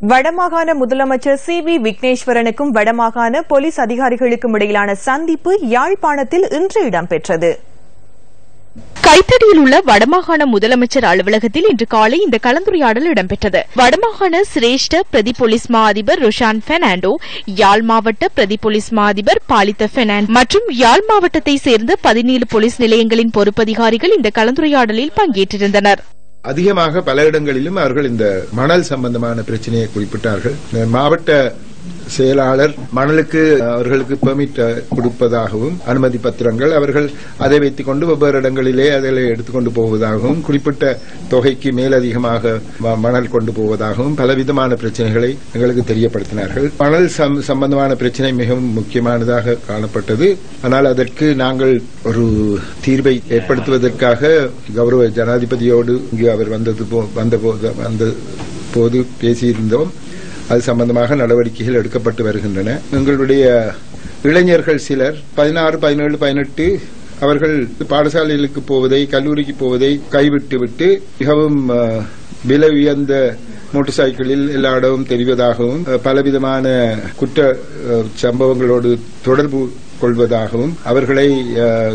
வடமாகாண முதலமைச்சர் C V விக்னேஸ்வரனுக்கும் வடமாகாண போலீஸ் அதிகாரிகளுக்கும் இடையிலான சந்திப்பு யாழ்ப்பாணத்தில் இன்று இடம்பெற்றது. கைத்தடியில் உள்ள வடமாகாண முதலமைச்சர் அலுவலகத்தில் இன்று காலை இந்த கலந்துரையாடல் இடம்பெற்றது. வடமாகாண சிரேஷ்ட பிரதி போலீஸ் மா அதிபர் ருஷான் பெர்னாண்டோ யாழ் மாவட்ட பிரதி போலீஸ் மா அதிபர் பாலித்த பெர்னாண்ட் மற்றும் யாழ் மாவட்டத்தை சேர்ந்த பதினேழு போலீஸ் நிலையங்களின் பொறுப்பதிகாரிகள் இந்த கலந்துரையாடலில் பங்கேற்றிருந்தனர். அதிகமாக பல இடங்களிலும் அவர்கள் இந்த மணல் சம்பந்தமான பிரச்சனையை குறிப்பிட்டார்கள். மாவட்ட செயலாளர் மணலுக்கு அவர்களுக்கு பெர்மிட் கொடுப்பதாகவும் அனுமதி பத்திரங்கள் அவர்கள் அதை வைத்துக் கொண்டு வெவ்வேறு இடங்களிலே அதில் எடுத்துக்கொண்டு போவதாகவும் குறிப்பிட்ட தொகைக்கு மேலதிகமாக மணல் கொண்டு போவதாகவும் பலவிதமான பிரச்சனைகளை எங்களுக்கு தெரியப்படுத்தினார்கள். மணல் சம்- சம்பந்தமான பிரச்சனை மிகவும் முக்கியமானதாக காணப்பட்டது. ஆனால் அதற்கு நாங்கள் ஒரு தீர்வை ஏற்படுத்துவதற்காக கௌரவ ஜனாதிபதியோடு இங்கு அவர் வந்தது போ- வந்த போது வந்த போது பேசியிருந்தோம். அது சம்பந்தமாக நடவடிக்கைகள் எடுக்கப்பட்டு வருகின்றன. எங்களுடைய இளைஞர்கள் சிலர் பதினாறு பதினேழு பதினெட்டு அவர்கள் பாடசாலைகளுக்கு போவதை கல்லூரிக்கு போவதை கைவிட்டுவிட்டு மிகவும் விலை உயர்ந்த மோட்டார் சைக்கிளில் எல்லா இடமும் தெரிவதாகவும் பலவிதமான குற்ற சம்பவங்களோடு தொடர்பு கொள்வதாகவும் அவர்களை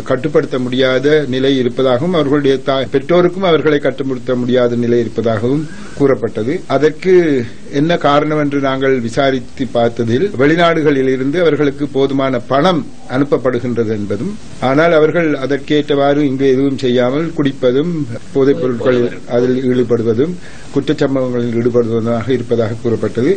கட்டுப்படுத்த முடியாத நிலை இருப்பதாகவும் அவர்களுடைய பெற்றோருக்கும் அவர்களை கட்டுப்படுத்த முடியாத நிலை இருப்பதாகவும் கூறப்பட்டது. அதற்கு என்ன காரணம் என்று நாங்கள் விசாரித்து பார்த்ததில் வெளிநாடுகளில் இருந்து அவர்களுக்கு போதுமான பணம் அனுப்பப்படுகின்றது என்பதும் ஆனால் அவர்கள் அதற்கேற்றவாறு இங்கு எதுவும் செய்யாமல் குடிப்பதும் போதைப் பொருட்களில் அதில் ஈடுபடுவதும் குற்றச்சம்பவங்களில் ஈடுபடுவதாக இருப்பதாக கூறப்பட்டது.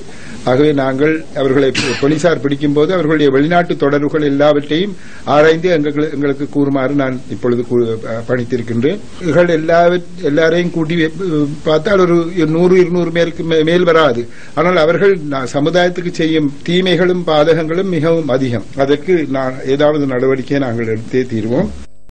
ஆகவே நாங்கள் அவர்களை போலீசார் பிடிக்கும்போது அவர்களுடைய வெளிநாட்டு தொடர்புகள் எல்லாவற்றையும் ஆராய்ந்து எங்களுக்கு எங்களுக்கு கூறுமாறு நான் இப்பொழுது கூ- பணித்திருக்கின்றேன். இவர்கள் எல்லாரையும் கூட்டி பார்த்தால் ஒரு நூறு இருநூறு பேருக்கு மேல் வராது. ஆனால் அவர்கள் சமுதாயத்துக்கு செய்யும் தீமைகளும் பாதகங்களும் மிகவும் அதிகம். அதற்கு நான் ஏதாவது நடவடிக்கையை நாங்கள் எடுத்தே தீர்வோம்.